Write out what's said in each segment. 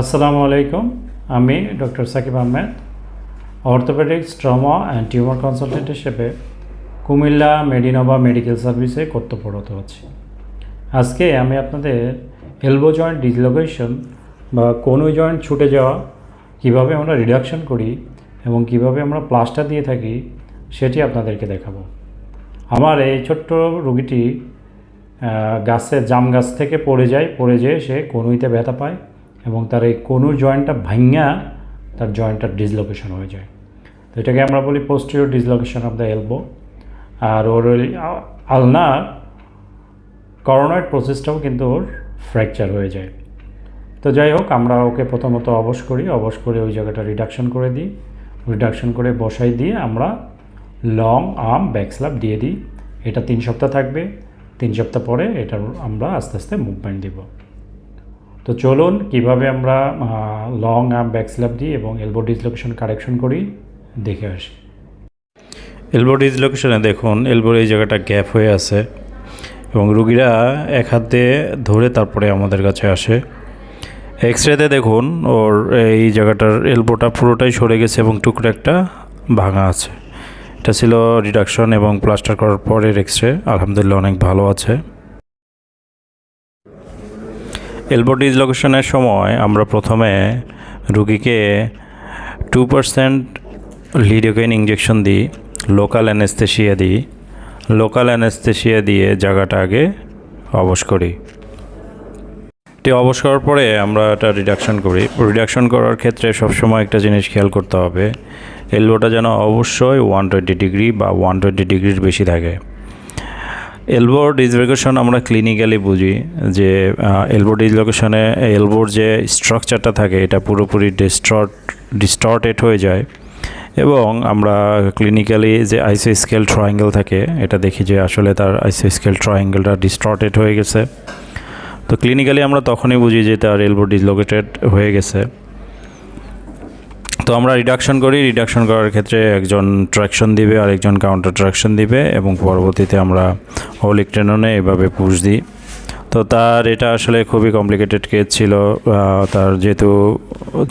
আসসালামু আলাইকুম। আমি doctor Sakib Ahmed, orthopaedics, trauma and tumour consultant হিসেবে কুমিল্লা মেডিনোভা মেডিকেল সার্ভিসে কর্তব্যরত আছি। আজকে আমি আপনাদের এলবো জয়েন্ট ডিসলোকেশন বা কোনো জয়েন্ট ছুটে যাওয়া, কীভাবে আমরা রিডাকশন করি এবং কীভাবে আমরা প্লাস্টার দিয়ে থাকি, সেটি আপনাদেরকে দেখাবো। আমার এই ছোট্ট রুগীটি গাছে জাম গাছ থেকে পড়ে যায়, পড়ে যেয়ে সে কনুইতে ব্যথা পায়। এবং তার এই কনুর জয়েন্টটা ভাঙ্গা তার জয়েন্টটা ডিসলোকেশন হয়ে যায়। তো এটাকে আমরা বলি posterior dislocation of the elbow আর ওর আলনার করোনয়েড প্রসেসটাও কিন্তু ওর ফ্র্যাকচার হয়ে যায়। তো যাই হোক, আমরা ওকে প্রথমত অবশ করি। অবশ করে ওই জায়গাটা রিডাকশন করে দিই। রিডাকশন করে বসাই দিয়ে আমরা লং আর্ম ব্যাক স্ল্যাপ দিয়ে দিই। এটা তিন সপ্তাহ থাকবে। তিন সপ্তাহ পরে এটার আমরা আস্তে আস্তে মুভমেন্ট দিব। তো চলুন কীভাবে আমরা লং আর্ম ব্যাক স্ল্যাপ দিই এবং এলবো ডিসলোকেশন কারেকশন করি, দেখে আসি। এলবো ডিসলোকেশনে দেখুন এলবোর এই জায়গাটা গ্যাপ হয়ে আছে এবং রুগীরা এক হাত ধরে তারপরে আমাদের কাছে আসে। এক্স রেতে দেখুন, ওর এই জায়গাটার এলবোটা পুরোটাই সরে গেছে এবং টুকরো একটা ভাঙা আছে। এটা ছিল রিডাকশন এবং প্লাস্টার করার পরের এক্স রে আলহামদুলিল্লাহ অনেক ভালো আছে। এলবো ডিসলোকেশনের সময় আমরা প্রথমে রুগীকে টু পার্সেন্ট লিডোকেন ইঞ্জেকশন দিই লোকাল অ্যানেস্থেশিয়া দিই। লোকাল অ্যানেস্থেশিয়া দিয়ে জায়গাটা আগে অবশ করি। এটি অবশ করার পরে আমরা এটা রিডাকশন করি। রিডাকশন করার ক্ষেত্রে সবসময় একটা জিনিস খেয়াল করতে হবে এলবোটা যেন অবশ্যই ওয়ান টোয়েন্টি ডিগ্রি বা ওয়ান টোয়েন্টি ডিগ্রির বেশি থাকে। এলবোর ডিসলোকেশন আমরা ক্লিনিক্যালি বুঝি যে এলবো ডিসলোকেশনে এলবোর যে স্ট্রাকচারটা থাকে, এটা পুরোপুরি ডিস্টর্ট ডিস্টর্টেড হয়ে যায়। এবং আমরা ক্লিনিক্যালি যে আইসো স্কেল ট্রায়াঙ্গেল থাকে, এটা দেখি যে আসলে তার আইসো স্কেল ট্রায়াঙ্গেলটা ডিস্টর্টেড হয়ে গেছে। তো ক্লিনিক্যালি আমরা তখনই বুঝি যে তার এলবো ডিসলোকেটেড হয়ে গেছে। তো আমরা রিডাকশন করি রিডাকশন করার ক্ষেত্রে একজন ট্র্যাকশন দিবে আর একজন কাউন্টার ট্র্যাকশন দিবে এবং পরবর্তীতে আমরা হোলিক টেননে এভাবে পুশ দিই। তো তার এটা আসলে খুবই কমপ্লিকেটেড কেস ছিল তার যেহেতু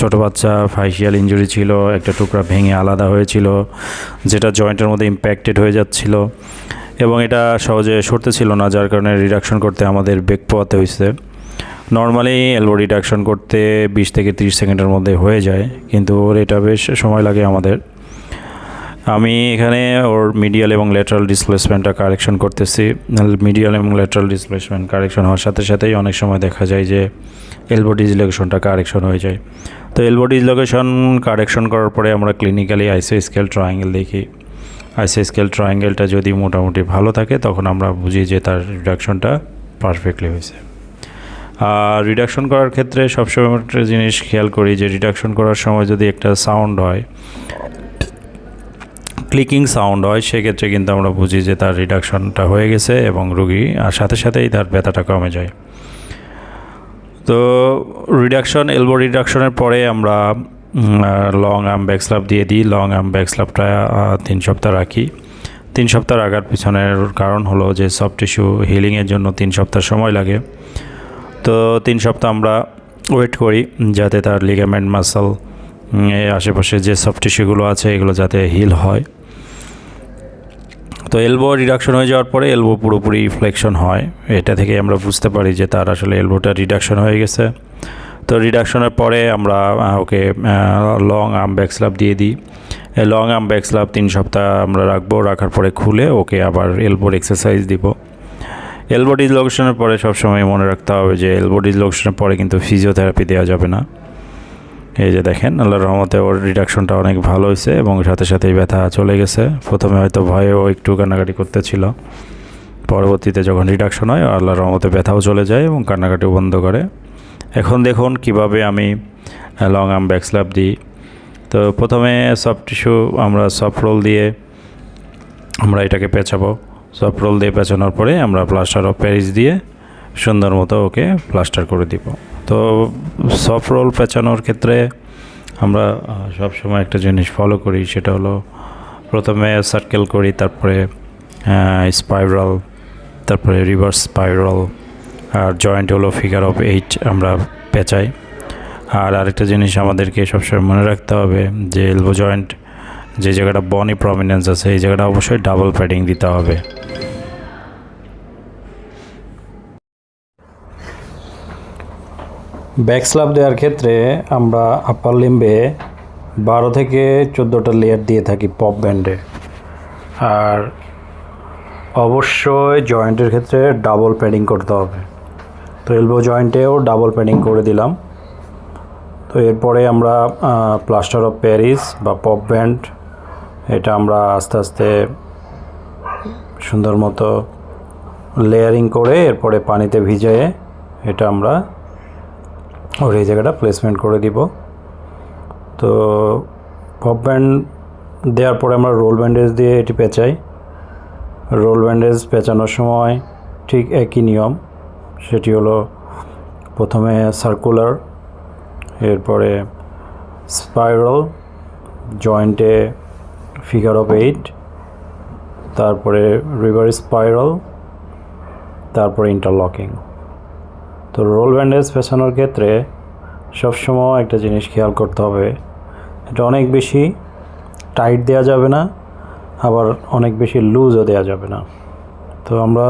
ছোটো বাচ্চা ফাইশিয়াল ইঞ্জুরি ছিল, একটা টুকরা ভেঙে আলাদা হয়েছিল, যেটা জয়েন্টের মধ্যে ইম্প্যাক্টেড হয়ে যাচ্ছিল এবং এটা সহজে সরতে ছিল না, যার কারণে রিডাকশন করতে আমাদের বেগ পোয়াতে হয়েছে। নর্মালি এলবো রিডাকশন করতে বিশ থেকে তিরিশ সেকেন্ডের মধ্যে হয়ে যায়, কিন্তু ওর এটা বেশ সময় লাগে আমাদের। আমি এখানে ওর মিডিয়াল এবং ল্যাটারাল ডিসপ্লেসমেন্টটা কারেকশন করতেছি। মিডিয়াল এবং ল্যাটারাল ডিসপ্লেসমেন্ট কারেকশন হওয়ার সাথে সাথেই অনেক সময় দেখা যায় যে এলবো ডিসলোকেশনটা কারেকশন হয়ে যায়। তো এলবো ডিসলোকেশন কারেকশন করার পরে আমরা ক্লিনিক্যালি আইসো স্কেল ট্রায়াঙ্গেল দেখি। আইসো স্কেল ট্রায়াঙ্গেলটা যদি মোটামুটি ভালো থাকে, তখন আমরা বুঝি যে তার রিডাকশনটা পারফেক্টলি হয়েছে। আর রিডাকশন করার ক্ষেত্রে সবসময় একটা জিনিস খেয়াল করি যে রিডাকশন করার সময় যদি একটা সাউন্ড হয় ক্লিকিং সাউন্ড হয়, সেক্ষেত্রে কিন্তু আমরা বুঝি যে তার রিডাকশনটা হয়ে গেছে এবং রুগী, আর সাথে সাথেই তার ব্যথাটা কমে যায়। তো রিডাকশন এলবো রিডাকশনের পরে আমরা লং আর্ম ব্যাক দিয়ে দিই। লং আর্ম ব্যাক তিন সপ্তাহ রাখি। তিন সপ্তাহ রাখার পিছনের কারণ হলো যে সফট টিস্যু হিলিংয়ের জন্য তিন সপ্তাহ সময় লাগে। তো তিন সপ্তাহ আমরা ওয়েট করি যাতে তার লিগামেন্ট মাসল আশেপাশে যে সফট টিস্যুগুলো আছে, এগুলো যাতে হিল হয়। তো এলবো রিডাকশন হয়ে যাওয়ার পরে এলবো পুরোপুরি ফ্লেকশন হয়। এটা থেকে আমরা বুঝতে পারি যে তার আসলে এলবোটা রিডাকশন হয়ে গেছে। তো রিডাকশনের পরে আমরা ওকে লং আর্ম ব্যাক স্ল্যাপ দিয়ে দিই। লং আর্ম ব্যাক স্ল্যাপ তিন সপ্তাহ আমরা রাখব। রাখার পরে খুলে ওকে আবার এলবোর এক্সারসাইজ দিব। এলবো ডিসলোকেশনের পরে সবসময় মনে রাখতে হবে যে এলবো ডিসলোকেশনের পরে কিন্তু ফিজিওথেরাপি দেওয়া যাবে না। এই যে দেখেন, আল্লাহর রহমতে ওর রিডাকশনটা অনেক ভালো হয়েছে এবং সাথে সাথেই ব্যথা চলে গেছে। প্রথমে হয়তো ভয়েও একটু কান্নাকাটি করতেছিল। পরবর্তীতে যখন রিডাকশন হয়, আল্লাহর রহমতে ব্যথাও চলে যায় এবং কান্নাকাটিও বন্ধ করে। এখন দেখুন কীভাবে আমি লং আর্ম ব্যাক স্ল্যাপ দিই। তো প্রথমে সফট টিস্যু আমরা সফট রোল দিয়ে আমরা এটাকে পেঁচাবো। সফট রোল দিয়ে পেঁচানোর পরে আমরা প্লাস্টার অফ প্যারিস দিয়ে সুন্দর মতো ওকে প্লাস্টার করে দিব। তো সফট রোল পেঁচানোর ক্ষেত্রে আমরা সব সময় একটা জিনিস ফলো করি, সেটা হলো প্রথমে সার্কেল করি, তারপরে স্পাইরাল তারপরে রিভার্স স্পাইরাল আর জয়েন্ট হলো ফিগার অফ এইট আমরা পেঁচাই। আর আরেকটা জিনিস আমাদেরকে সবসময় মনে রাখতে হবে, যে এলবো জয়েন্ট যে জায়গাটা বনি প্রমিনেন্স আছে, এই জায়গাটা অবশ্যই ডাবল প্যাডিং দিতে হবে। ব্যাক স্ল্যাব দেওয়ার ক্ষেত্রে আমরা আপার লিম্বে বারো থেকে চোদ্দোটা লেয়ার দিয়ে থাকি পপ ব্যান্ডে আর অবশ্যই জয়েন্টের ক্ষেত্রে ডাবল প্যাডিং করতে হবে। তো এলবো জয়েন্টেও ডাবল প্যাডিং করে দিলাম। তো এরপরে আমরা প্লাস্টার অফ প্যারিস বা পপ ব্যান্ড এটা আমরা আস্তে আস্তে সুন্দর মতো লেয়ারিং করে এরপরে পানিতে ভিজিয়ে এটা আমরা ওর এই জায়গাটা প্লেসমেন্ট করে দিব। তো পপ ব্যান্ড দেওয়ার পরে আমরা রোল ব্যান্ডেজ দিয়ে এটি পেঁচাই। রোল ব্যান্ডেজ পেঁচানোর সময় ঠিক একই নিয়ম, সেটি হলো প্রথমে সার্কুলার এরপরে স্পাইরাল জয়েন্টে ফিগার অফ এইট তারপরে রিভার স্পাইরাল তারপরে ইন্টারলকিং তো রোল ব্যান্ডেজ পেছানোর ক্ষেত্রে সবসময় একটা জিনিস খেয়াল করতে হবে। এটা অনেক বেশি টাইট দেওয়া যাবে না, আবার অনেক বেশি লুজও দেওয়া যাবে না। তো আমরা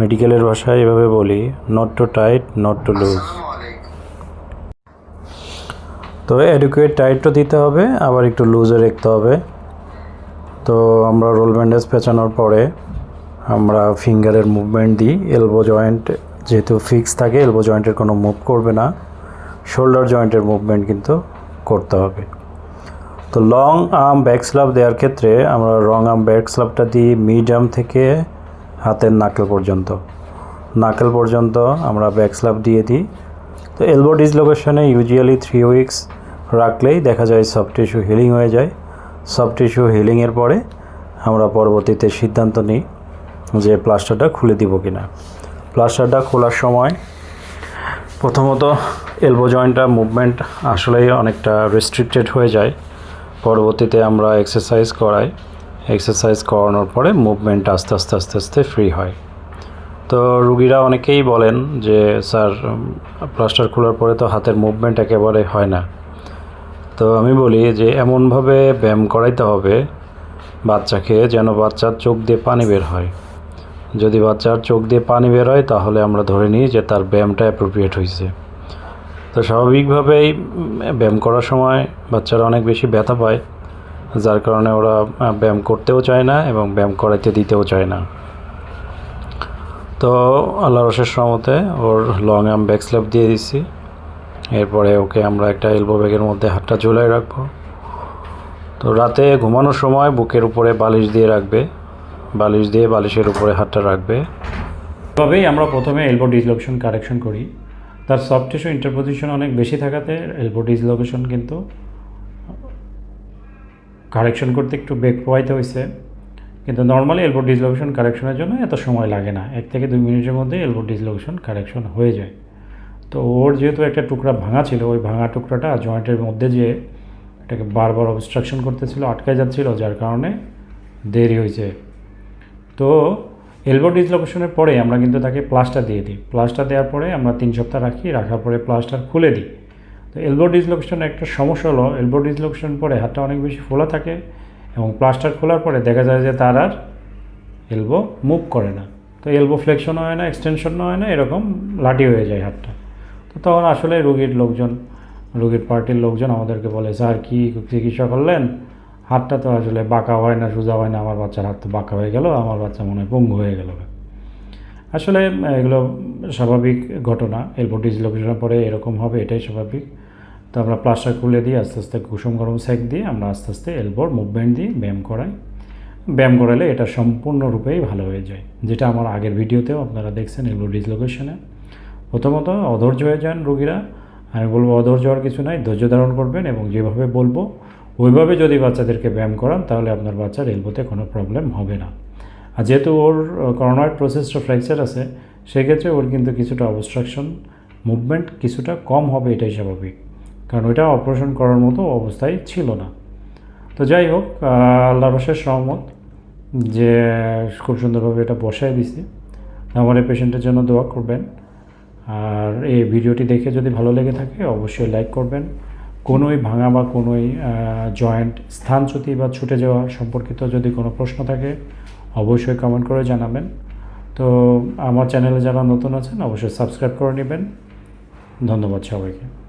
মেডিকেলের ভাষায় এভাবে বলি not too tight not too loose তো অ্যাডুকুয়েট টাইটও দিতে হবে, আবার একটু লুজও রাখতে হবে। তো আমরা রোল ব্যান্ডেজ পেঁচানোর পরে আমরা ফিঙ্গারের মুভমেন্ট দিই এলবো জয়েন্ট যেহেতু ফিক্স থাকে এলবো জয়েন্টের কোনো মুভ করবে না শোল্ডার জয়েন্টের মুভমেন্ট কিন্তু করতে হবে। তো লং আর্ম ব্যাক স্ল্যাব দেওয়ার ক্ষেত্রে আমরা রং আর্ম ব্যাক স্ল্যাবটা দিই মিড আর্ম থেকে হাতের নাকেল পর্যন্ত। নাকেল পর্যন্ত আমরা ব্যাক স্ল্যাব দিয়ে দিই। তো এলবো ডিসলোকেশনে ইউজুয়ালি থ্রি উইকস রাখলেই দেখা যায় সফট টিস্যু হিলিং হয়ে যায়। সফট টিস্যু হিলিংয়ের পরে আমরা পরবর্তীতে সিদ্ধান্ত নিই যে প্লাস্টারটা খুলে দিব কিনা। প্লাস্টারটা খোলার সময় প্রথমত এলবো জয়েন্টটা মুভমেন্ট আসলেই অনেকটা রেস্ট্রিক্টেড হয়ে যায়। পরবর্তীতে আমরা এক্সারসাইজ করাই। এক্সারসাইজ করানোর পরে মুভমেন্ট আস্তে আস্তে আস্তে আস্তে ফ্রি হয়। তো রুগীরা অনেকেই বলেন যে, স্যার প্লাস্টার খোলার পরে তো হাতের মুভমেন্ট একেবারে হয় না। তো আমি বলি যে, এমনভাবে ব্যায়াম করাইতে হবে বাচ্চাকে যেন বাচ্চার চোখ দিয়ে পানি বের হয়। যদি বাচ্চার চোখ দিয়ে পানি বের হয়, তাহলে আমরা ধরে নিই যে তার ব্যায়ামটা অ্যাপ্রোপ্রিয়েট হয়েছে তো স্বাভাবিকভাবেই ব্যায়াম করার সময় বাচ্চারা অনেক বেশি ব্যথা পায়, যার কারণে ওরা ব্যায়াম করতেও চায় না এবং ব্যায়াম করাইতে দিতেও চায় না। তো আল্লাহ রসের সহমতে ওর লং আর্ম ব্যাক স্ল্যাপ দিয়ে দিচ্ছি এরপরে ওকে আমরা একটা এলবো ব্যাগের মধ্যে হাতটা ঝুলাই রাখব। তো রাতে ঘুমানোর সময় বুকের উপরে বালিশ দিয়ে রাখবে। বালিশ দিয়ে বালিশের উপরে হাতটা রাখবে। এভাবেই আমরা প্রথমে এলবো ডিসলোকেশন কারেকশন করি। তার সফট টিস্যু ইন্টারপোজিশন অনেক বেশি থাকাতে এলবো ডিসলোকেশন কিন্তু কারেকশন করতে একটু বেগ প্রবাহিত হয়েছে কিন্তু নর্মালি এলবো ডিসলোকেশন কারেকশনের জন্য এত সময় লাগে না। এক থেকে দুই মিনিটের মধ্যে এলবো ডিসলোকেশন কারেকশন হয়ে যায়। তো ওর যেহেতু একটা টুকরা ভাঙা ছিল, ওই ভাঙা টুকরাটা জয়েন্টের মধ্যে যে এটাকে বারবার অবস্ট্রাকশন করতেছিল আটকে যাচ্ছিল, যার কারণে দেরি হয়েছে তো এলবো ডিসলোকেশনের পরে আমরা কিন্তু তাকে প্লাস্টার দিয়ে দিই। প্লাস্টার দেওয়ার পরে আমরা তিন সপ্তাহ রাখি, রাখার পরে প্লাস্টার খুলে দিই। তো এলবো ডিসলোকেশনের একটা সমস্যা হলো এলবো ডিসলোকেশন পরে হাতটা অনেক বেশি ফোলা থাকে এবং প্লাস্টার খোলার পরে দেখা যায় যে তার আর এলবো মুভ করে না। তো এলবো ফ্লেকশনও হয় না এক্সটেনশনও হয় না, এরকম লাঠি হয়ে যায় হাতটা। তো তখন আসলে রুগীর লোকজন, রুগীর পার্টির লোকজন আমাদেরকে বলে, স্যার, কী চিকিৎসা করলেন? হাতটা তো আসলে বাঁকা হয় না, সোজা হয় না, আমার বাচ্চার হাত তো বাঁকা হয়ে গেল, আমার বাচ্চা মনে হয় পঙ্গু হয়ে গেল। আসলে এগুলো স্বাভাবিক ঘটনা এলবো ডিসলোকেশনের পরে এরকম হবে, এটাই স্বাভাবিক। তো আমরা প্লাস্টার খুলে দিয়ে আস্তে আস্তে কুসুম গরম সেক দিয়ে আমরা আস্তে আস্তে এলবোর মুভমেন্ট দিয়ে ব্যায়াম করাই। ব্যায়াম করালে এটা সম্পূর্ণরূপেই ভালো হয়ে যায়, যেটা আমার আগের ভিডিওতেও আপনারা দেখছেন এলবো ডিসলোকেশনে। প্রথমত, অধৈর্য হয়ে যান রুগীরা। আমি বলব অধৈর্য হওয়ার কিছু নাই, ধৈর্য ধারণ করবেন এবং যেভাবে বলব ওইভাবে যদি বাচ্চাদেরকে ব্যায়াম করান, তাহলে আপনার বাচ্চার এলবোতে কোনো প্রবলেম হবে না। আর যেহেতু ওর করোনার প্রসেসটা ফ্র্যাকচার আছে, সেক্ষেত্রে ওর কিন্তু কিছুটা অবস্ট্রাকশন মুভমেন্ট কিছুটা কম হবে, এটাই স্বাভাবিক। কারণ ওইটা অপারেশন করার মতো অবস্থায় ছিল না। তো যাই হোক আল্লাহ রসের সহমত যে খুব সুন্দরভাবে এটা বসায় দিছি। আমার এই পেশেন্টের জন্য দোয়া করবেন। আর এই ভিডিওটি দেখে যদি ভালো লেগে থাকে, অবশ্যই লাইক করবেন। কোনোই ভাঙা বা কোনোই জয়েন্ট স্থানচ্যুতি বা ছুটে যাওয়া সম্পর্কিত যদি কোনো প্রশ্ন থাকে, অবশ্যই কমেন্ট করে জানাবেন। তো আমার চ্যানেলে যারা নতুন আছেন, অবশ্যই সাবস্ক্রাইব করে নেবেন। ধন্যবাদ সবাইকে।